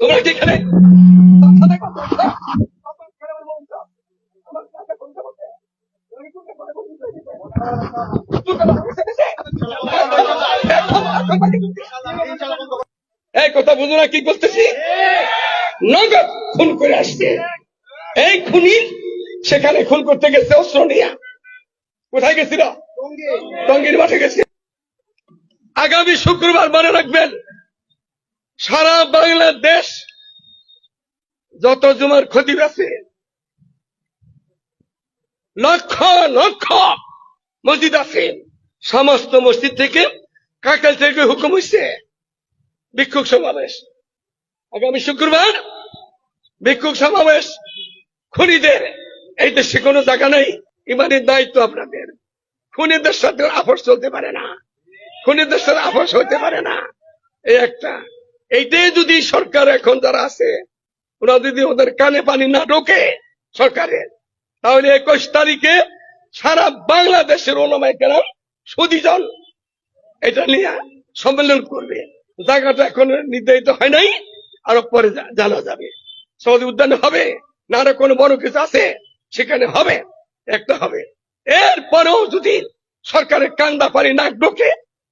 তোমরা কি এখানে? এই কথা বুঝো না, কি করতেছি? নগদ খুন করে আসছে। এই খুনি সেখানে খুন করতে গেছে অস্ত্র নিয়ে। কোথায় গেছিল? টঙ্গির মাঠে গেছে। আগামী শুক্রবার মনে রাখবেন সারা বাংলাদেশ যত জমার ক্ষতি আছে, লক্ষ লক্ষ মসজিদ আছে। সমস্ত মসজিদ থেকে কাকাল থেকে হুকুম হয়েছে বিক্ষোভ সমাবেশ। আগামী শুক্রবার বিক্ষোভ সমাবেশ খুনিদের, এই দেশে কোনো জায়গা নেই, ইমানের দায়িত্ব আপনাদের। খুনিদের সাথে আপোষ চলতে পারে না, খুনিদের সাথে আপোষ হতে পারে না। এই একটা এইটাই যদি সরকার এখন যারা আছে, ওরা যদি ওদের কানে পানি না ঢোকে সরকারের, তাহলে একুশ তারিখে সারা বাংলাদেশের ওলামাই কেরাম সুদীজন এটা নিয়ে সম্মেলন করবে। জায়গাটা এখন নির্ধারিত হয় নাই, আরও পরে জানা যাবে। সৌদি উদ্যানে হবে, না আরও কোনো বড় কিছু আছে, সেখানে হবে, একটা হবে। এরপরেও যদি সরকারের কান্দা পানি নাক ঢোকে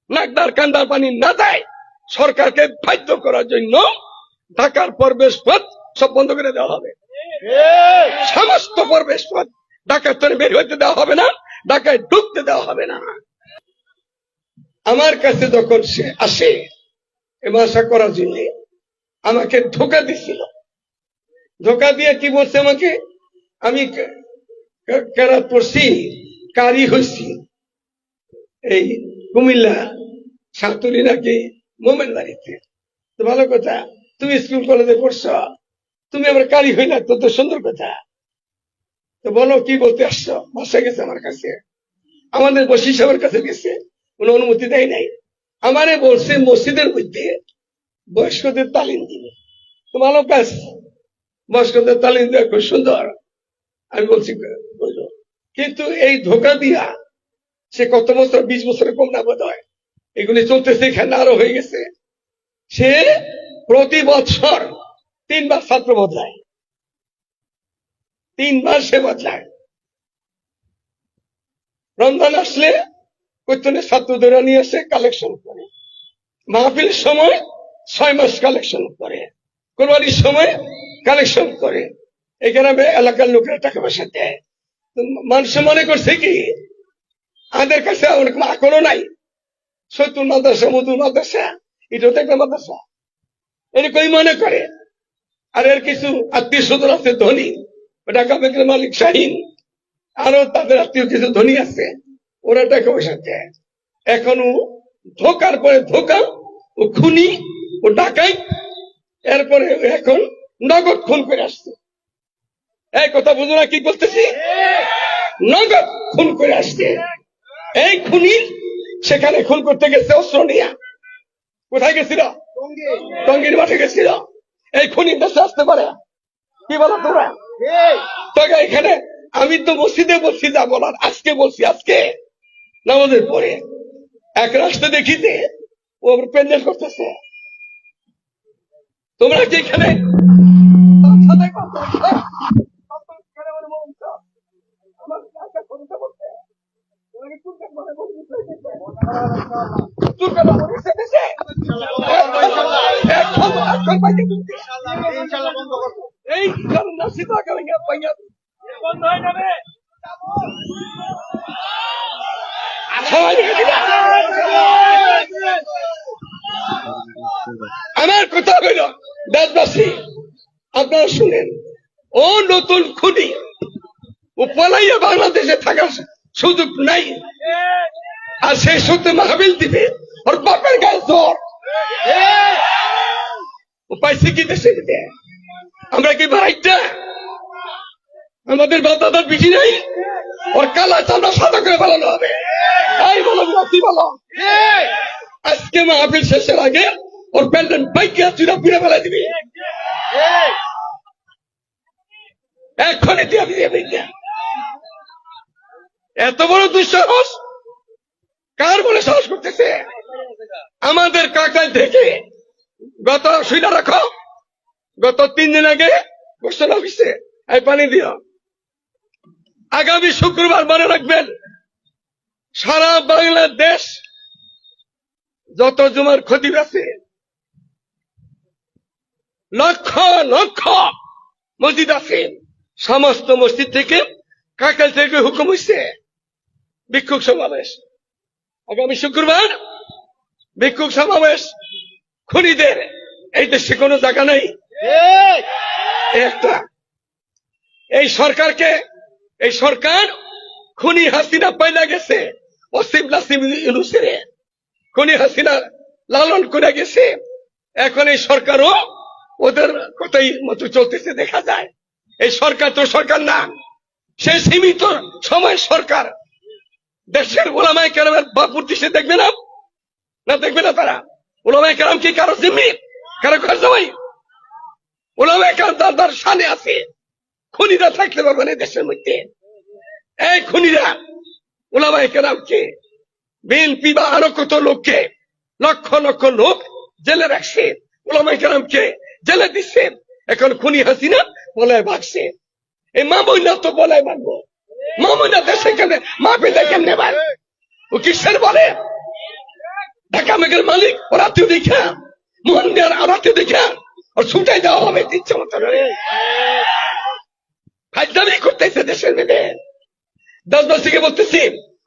নাকদার কান্দার পানি না দেয় সরকারকে বাধ্য করার জন্য ঢাকার প্রবেশ পথ সব বন্ধ করে দেওয়া হবে। সমস্ত প্রবেশ পথ ঢাকার তরে বের হইতে দেওয়া হবে না, ঢাকায় ঢুকতে দেওয়া হবে না। আমার কাছে যখন সে আসে এমাশা করার জন্য আমাকে ধোকা দিছিল। ধোকা দিয়ে কি বলছে আমাকে? আমি কেরাত পড়ছি, কারি হইছি। এই কুমিল্লা সাতুরি নাকি মোমেন বাড়িতে তো ভালো কথা, তুমি স্কুল কলেজে পড়ছ, তুমি আবার কারি হইলা, তো তো সুন্দর কথা। তো বলো, কি বলতে আসছো? বাসা গেছে আমার কাছে। আমাদের বসি সাহেবের কাছে গেছে, কোনো অনুমতি দেয় নাই। আমারে বলছে, মসজিদের মধ্যে বয়স্কদের তালিম দিবে। তো ভালো কাজ, বয়স্কদের তালিম দেওয়া খুব সুন্দর। আমি বলছি কিন্তু এই ধোকা দিয়া সে কত বছর, বিশ বছরের কম না বোধ হয় এগুলি চলতেছে, এখানে আরও হয়ে গেছে। সে প্রতি বছর তিনবার ছাত্র বদলায়। তিনবার সে বদলায়। রমজান আসলে কৈতনে ছাত্রদের নিয়ে এসে কালেকশন করে। মাহফিলের সময় ছয় মাস কালেকশন করে। কোরবানির সময় কালেকশন করে। এখানে এলাকার লোকেরা টাকা পয়সা দেয়। মানুষ মনে করছে কি, আমাদের কাছে আকলও নাই। সৈতুল মাদ্রাসা মধুর মাদ্রাসা এটা তো একটা মাদ্রাসা। এরকমই মনে করে? আর এর কিছু আত্মীয় স্বজন আছে ধনী। ঢাকা ব্যাংকের মালিক শাহিন। আরও তাদের আত্মীয় কিছু ধনী আছে। ওরা টাকা পয়সা দেয়। এখনও ধোকার পরে ধোকা ও খুনি ও ডাকাই এরপরে এখন নগদ খুন করে আসছে। এই কথা বুঝো না কি বলতেছি? নগদ খুন করে আসছে। এই খুনি সেখানে খুন করতে গেছে অস্ত্র নিয়ে কোথায় গেছিল? টঙ্গির মাঠে গেছিল। এই খুনি দেশে আসতে পারে? কি বলো তোমরা? তোকে এখানে আমি তো মসজিদে বলছি যা বলার আজকে বলছি আজকে। নামাজের পরে এক রাস্তা দেখিতে ও প্যান্ডেল করতেছে। তোমরা কি এখানে এই কারণে সীতা কালিঙ্গা পাইয়া বন্ধ হয়ে যাবে সবাই আমার কথা হইল, দেশবাসী, আপনারা শুনেন। ও নতুন খুনি ও পলাইয়া বাংলাদেশে থাকার সুযোগ নাই। আর সেই সত্যি মাহবিল দিবে, ওর বাপের গায়ে জ্বর। ও পাইছে কি দেশে আমরা কি ভাইটা? আমাদের বাদাদার বিজি নাই? ওর কালা চামড়া সাদা করে ফেলানো হবে। তাই বলো বলো। আজকে মাহফিল শেষের আগে ওর প্যান্ডেল বাইকে চুরা পুড়ে ফেলা দিবি দিবি এত বড় দুঃসাহস কার বলে সাহস করতেছে আমাদের কাকাই থেকে গত শুনে রাখো গত তিন দিন আগে ঘোষণা হয়েছে এই পানি দিও আগামী শুক্রবার মনে রাখবেন সারা বাংলাদেশ যত জুমার ক্ষতি আছে লক্ষ লক্ষ মসজিদ আছে। সমস্ত মসজিদ থেকে কাকাল থেকে হুকুম হয়েছে বিক্ষোভ সমাবেশ। আগামী শুক্রবার বিক্ষোভ সমাবেশ। খুনিদের এই দেশে কোনো জায়গা নেই। একটা। এই সরকারকে এই সরকার খুনি হাসিনা পাইলা গেছে। অসিম নাসিম ইউনুসের। খুনি হাসিনা লালন করে গেছে। এখন এই সরকারও ওদের কথাই মতো চলতেছে, দেখা যায়। এই সরকার তো সরকার না, সে সীমিত সময় সরকার। দেশের ওলামায় কেরামের বাপুর দিশে দেখবে না? না দেখবে না তারা? ওলামায় কেরাম কি কারও জিম্মি? কারও কার জামাই ওলামায় কেরাম তার তার সানে আছে। খুনিরা থাকতে পারবে না দেশের মধ্যে। এই খুনিরা, ওলামায় কেরামকে বিএনপি বা আরও কত লোককে, লক্ষ লক্ষ লোক জেলে রাখছে। ওলামায় কেরামকে জেলে দিচ্ছে এখন খুনি হাসিনা, বলায় ভাগছে। এই মা বইনা তো বলায় ভাগবো মা বইনা দেশে কেমনে মা পেলে কেমনে ভাগ ও কিসের বলে? ঢাকা মেঘের মালিক ওর আত্মীয় দেখা। মোহন দেওয়ার আর আত্মীয় দেখা। ওর ছুটাই দেওয়া হবে ইচ্ছে মতো ফাইজদামি করতেছে দেশের মেয়েদের। দশ বছর থেকে বলতেছি,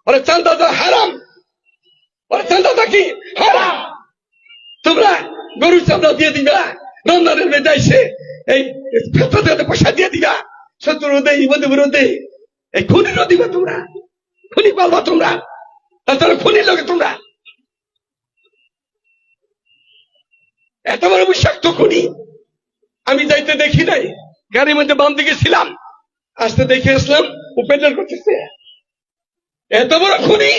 ওরা চান্দা দেওয়া হারাম। ওরা চান্দা দেওয়া কি? হারাম। তোমরা গরু চামড়া দিয়ে দিবা। মেয়েটা এসে এই ফেতরাতে পয়সা দিয়ে দিবা শত্রু দেই বন্ধু দেই এই খুনিরও দিবা তোমরা, খুনি পালবা তোমরা, তাছাড়া খুনির লোকে তোমরা। এত বড় বিষাক্ত খুনি, আমি যাইতে দেখি নাই, গাড়ির মধ্যে বাম দিকে ছিলাম, আসতে দেখে আসলাম উপেন্দ্র করতেছে। এত বড় খুনি,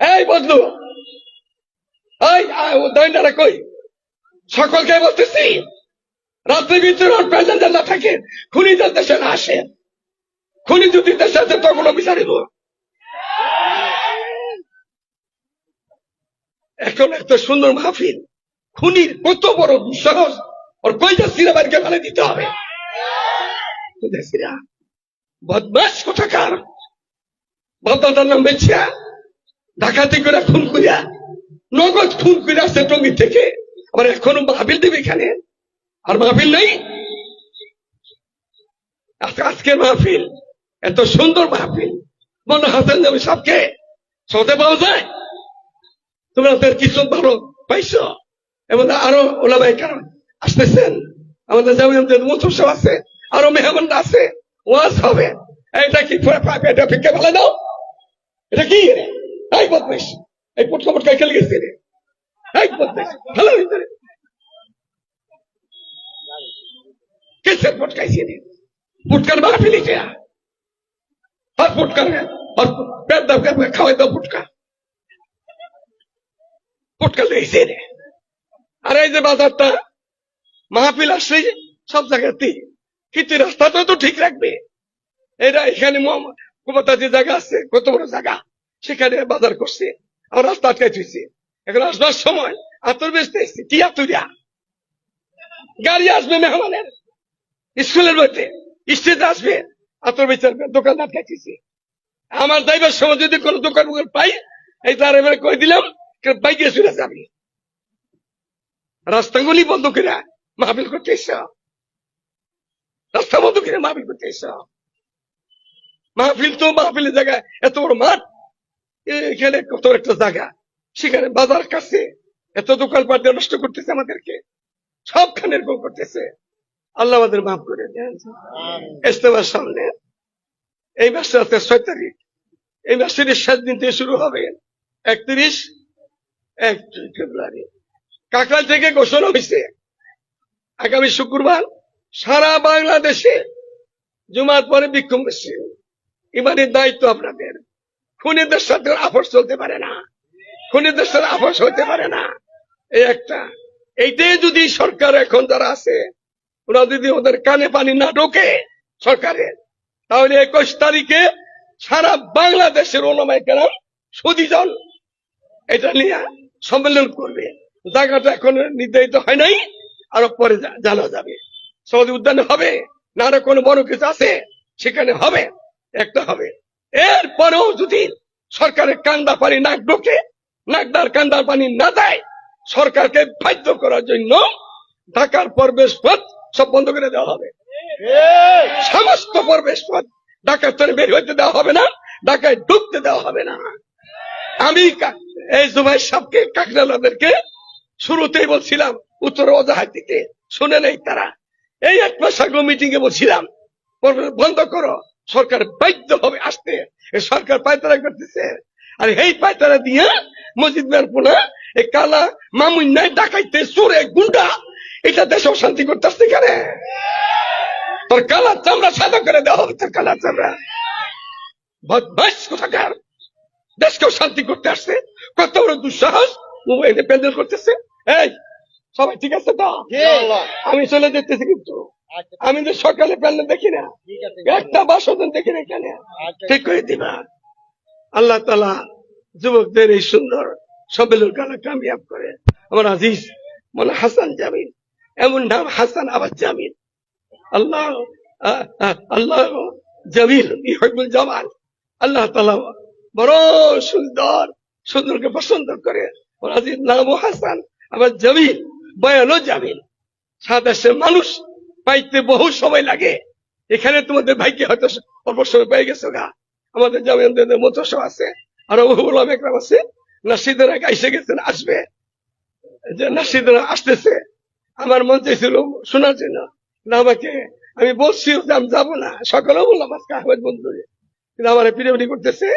এই বদলু এই দৈন্যারা কই? সকলকে বলতেছি রাত্রি ভিতরে ওর প্রেজেন্টার না থাকে, খুনি যার দেশে না আসে, খুনি যদি দেশে আসে তখন বিচারিব এখন এত সুন্দর মাহফিল, খুনির কত বড় দুঃসাহস, ওর কইটা সিনেমারকে ফেলে দিতে হবে? বদমাস কোথাকার? বাপদাদার নাম বেছিয়া ডাকাতি করে খুন করিয়া, নগদ খুন করে আসছে টঙ্গি থেকে। আবার এখনও মাহফিল দেবে এখানে। আর মাহফিল নেই? আজকে মাহফিল। এত সুন্দর মাহফিল। মনে হাসান যাবে সবকে সতে পাওয়া যায়? তোমরা তার কিছু ভালো পাইছো? এবং আরও ওলাবাই কারণ আসতেছেন। আমাদের যেমন মতসব আছে, আরও মেহমান আছে, ওয়াজ হবে। এটা কি এটা ফিকে ভালো দাও? এটা কি রে? এই বদমাইশ। এই পুটকা পুটকা খেলে গেছে রে? এই বদমাইশ। ভালো হয়েছে রে কিসের পটকাইছে রে পুটকার বাড়া ফেলিছে আর পুটকার আর পেট দাও খাওয়াই দাও পুটকা পুটকা লেগেছে রে আর এই যে বাজারটা মাহফিল আসলে সব জায়গাতেই কিন্তু রাস্তাটা তো ঠিক রাখবে এরা এখানে কুমাতা যে জায়গা আছে কত বড় জায়গা সেখানে বাজার করছে আর রাস্তা আটকাই থুইছে এখন আসবার সময় আতর বেচতে এসছে কি আতুরিয়া গাড়ি আসবে মেহমানের স্কুলের মধ্যে, স্টেজে আসবে আতর বেচার দোকান আটকাইতেছে আমার যাইবার সময় যদি কোনো দোকান পাই, এই তার এবারে কই দিলাম বাইকে চলে যাবে। রাস্তাগুলি বন্ধ করে মাহফিল করতে এসো রাস্তা বন্ধ করে মাহফিল করতে এসো মাহফিল তো মাহফিলের জায়গায় এত বড় মাঠ। এখানে কত একটা জায়গা। সেখানে বাজার কাছে, এত দোকান পাট নষ্ট করতেছে আমাদেরকে। সবখানে এরকম করতেছে। আল্লাহ আমাদের মাফ করে দেন। ইস্তেমার সামনে। এই মাসটা আছে ছয় তারিখ। এই মাসের সাত দিন থেকে শুরু হবে। একত্রিশ এক ফেব্রুয়ারি। কাকরাল থেকে ঘোষণা হয়েছে। আগামী শুক্রবার সারা বাংলাদেশে জুমার পরে বিক্ষোভ হচ্ছে। ইমানের দায়িত্ব আপনাদের। খুনিদের সাথে আপোষ চলতে পারে না। খুনিদের সাথে আপোষ হতে পারে না। এই একটা। এইটাই যদি সরকার এখন যারা আছে ওরা যদি ওদের কানে পানি না ঢোকে সরকারের, তাহলে একুশ তারিখে সারা বাংলাদেশের ওলামাই কেরাম সুদীজন এটা নিয়ে সম্মেলন করবে। জায়গাটা এখন নির্ধারিত হয় নাই, আরও পরে জানা যাবে। সৌদি উদ্যানে হবে না কোনো বড় কিছু আছে? সেখানে হবে, একটা হবে। এরপরেও যদি সরকারের কান্দা পানি নাক ঢোকে নাকদার কান্দার পানি না দেয়, সরকারকে বাধ্য করার জন্য ঢাকার প্রবেশ পথ সব বন্ধ করে দেওয়া হবে। সমস্ত প্রবেশ পথ ঢাকার তরে বের হইতে দেওয়া হবে না, ঢাকায় ঢুকতে দেওয়া হবে না। আমি এই জুবাই সাহকে কাকরালাদেরকে শুরুতেই বলছিলাম, উত্তর অজাহার দিতে শুনে নেই তারা। এই এক মাস আগে মিটিং এ বলছিলাম বন্ধ করো, সরকার বাধ্য হবে আসতে। সরকার পায়তারা করতেছে। আর এই পায়তারা দিয়ে মসজিদ মেরপুনা এই কালা মামুন নাই ডাকাইতে সুরে গুন্ডা এটা দেশ শান্তি করতে আসছে কেন? তোর কালা চামড়া সাদা করে দেওয়া হবে তোর কালা চামড়া। বদমাস কোথাকার? দেশকেও শান্তি করতে আসছে। কত বড় দুঃসাহস। মোবাইলে প্যান্ডেল করতেছে। এই সবাই ঠিক আছে তো? আমি চলে যেতেছি কিন্তু। আমি তো সকালে প্যান্ডেল দেখি না। একটা বাসন দেখি না এখানে। ঠিক করে দিবা। আল্লাহ তালা যুবকদের এই সুন্দর সম্মেলন কালা কামিয়াব করে। আমার আজিজ মানে হাসান জামিন এমন নাম হাসান আবার জামিন আল্লাহ আল্লাহ জামিল ইহবুল জামাল। আল্লাহ তালা বড় সুন্দর, সুন্দরকে পছন্দ করে। আজিজ নামও হাসান, আবার জামিল, বয়ানও জামিল। সাতাশে মানুষ, পাইতে বহু সময় লাগে। এখানে তোমাদের ভাইকে হয়তো অল্প সময় পেয়ে গেছো গা। আমাদের জামিনদের মতো সব আছে। আর বহু ওলামা একরাম আছে। নাসিদের এসে গেছেন আসবে। যে নাসিদরা আসতেছে আমার মন চাইছিল, শোনার জন্য। আমাকে, আমি বলছি আমি যাব না। সকালেও বললাম, আজকে আহমেদ বন্ধু কিন্তু আমার পিরিয়ডি করতেছে।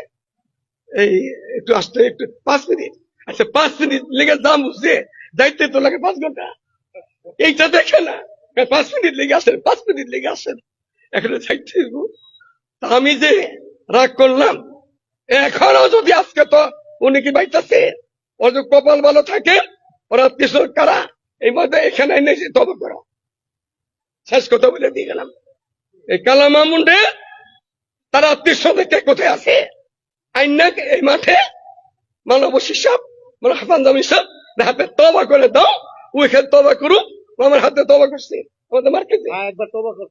এই, একটু আসতে, একটু, পাঁচ মিনিট। আচ্ছা পাঁচ মিনিট লেগে দাম বুঝছে যাইতে তো লাগে পাঁচ ঘণ্টা। এইটা দেখে না। পাঁচ মিনিট লেগে আসেন পাঁচ মিনিট লেগে আসেন এখানে যাইতে তা আমি যে রাগ করলাম, এখনও যদি আজকে তো উনি কি বাইতেছে? ওর যে কপাল ভালো থাকে, ওরা কিশোর কারা? এই মধ্যে এখানে এনে তব করো। শেষ কথা বলে দিয়ে গেলাম। এই কালামা মুন্ডে তারা আত্মীয় কোথায় আছে? আইনা এই মাঠে? মানব সাহেব মানে হাসান জামি সাহেব হাতে তবা করে দাও। ওইখানে তবা করুক ও আমার হাতে তবা করছে। আমাদের মার্কেটে হ্যাঁ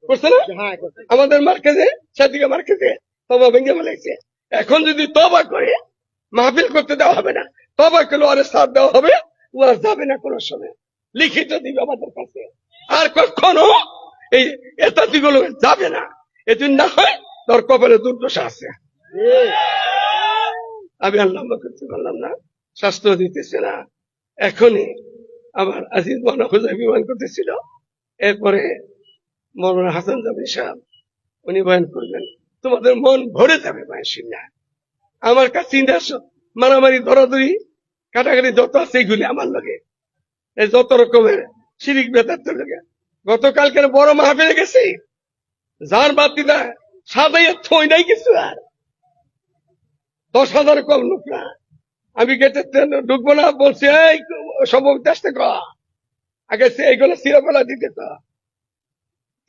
করছে না? হ্যাঁ আমাদের মার্কেটে সেদিকে মার্কেটে তবা ভেঙে ফেলেছে। এখন যদি তবা করে মাহফিল করতে দেওয়া হবে না। তবা করলে আরে সাথ দেওয়া হবে ও আর যাবে না কোনো সময়। লিখিত দিবে আমাদের কাছে। আর কখনো এই এতাতিগুলো যাবে না। এদিন না হয় তোর কপালে দুর্দশা আছে। আমি লম্বা করতে পারলাম না। স্বাস্থ্য দিতেছে না। এখনই আমার আজিজ মনে বিমান করতেছিল। এরপরে মৌলানা হাসান জামি সাহেব, উনি বয়ান করবেন তোমাদের মন ভরে যাবে মায়ের সিংহা আমার কাছে মারামারি ধরাধরি কাটাকাটি যত আছে এগুলি আমার লগে। এই যত রকমের শিরিক বেতার লগে গতকালকের বড় মাহফিলে গেছি। যার বাতি না সাদাইয়া থই নাই কিছু আর। দশ হাজার কম লোক না। আমি গেটে ঢুকবো না, বলছি, এই, সম্ভব আসতে ক? আগে সে এইগুলো সিরা ফেলা দিতে তো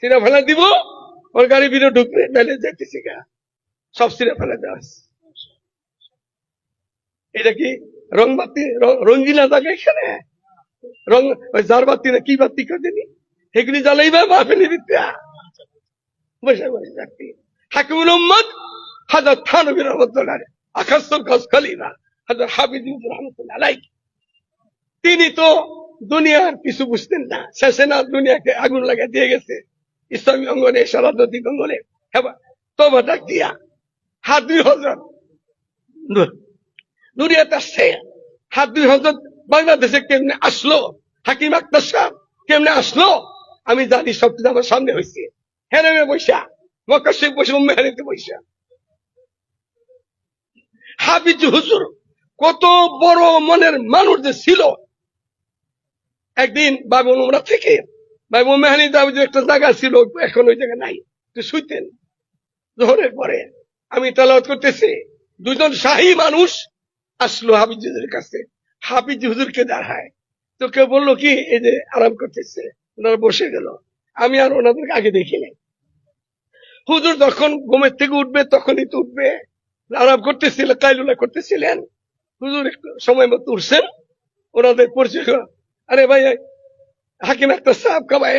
সিরা ফেলা দিব, ওর গাড়ি বিরো ঢুকবে নাহলে যেতেছি গা। সব সিরা ফেলা দেওয়া এটা কি রং বাতি, র- রঙিনা জায়গা এখানে? রং, ওই না কি বাতি কাটেনি মাহফিলি দিতে হাকিমুল উম্মদ হাজার রহমতুল্লাহ। হাজার রহমতুল্লাহ তিনি তো দুনিয়ার কিছু বুঝতেন না। শেষে না দুনিয়াকে আগুন লাগা দিয়ে গেছে। ইসলামী অঙ্গনে সরাদী অঙ্গনে। হ্যাঁ তবা ডাক দিয়া। হাত দুই হজরত। নুরিয়াত আসছে। হাত দুই হজরত বাংলাদেশে কেমনে আসলো? হাকিম আক্তার সাহেব কেমনে আসলো? আমি জানি সব কিছু আমার সামনে হয়েছে। হেরেমে বৈশা মক্কা শেখ বসে মেহারিতে বৈশা হাবিজ হুজুর কত বড় মনের মানুষ যে ছিল। একদিন বাবু নোমরা থেকে, বাবু মেহানি দাবি একটা জায়গা ছিল, এখন ওই জায়গা নাই। তো শুইতেন। জোহরের পরে আমি তালাওয়াত করতেছি। দুজন শাহী মানুষ আসলো হাবিজ হুজুরের কাছে। হাবিজ হুজুরকে দাঁড়ায়। তো কেউ বলল কি, এই যে আরাম করতেছে, ওনারা বসে গেল। আমি আর ওনাদেরকে আগে দেখি নাই। হুজুর যখন ঘুমের থেকে উঠবে, তখনই তো উঠবে। আরাম করতেছিল কাইলুলা করতেছিলেন। হুজুর সময় মতো উঠছেন। ওনাদের পরিচয় আরে ভাই, হাকিম একটা সাপ কামাই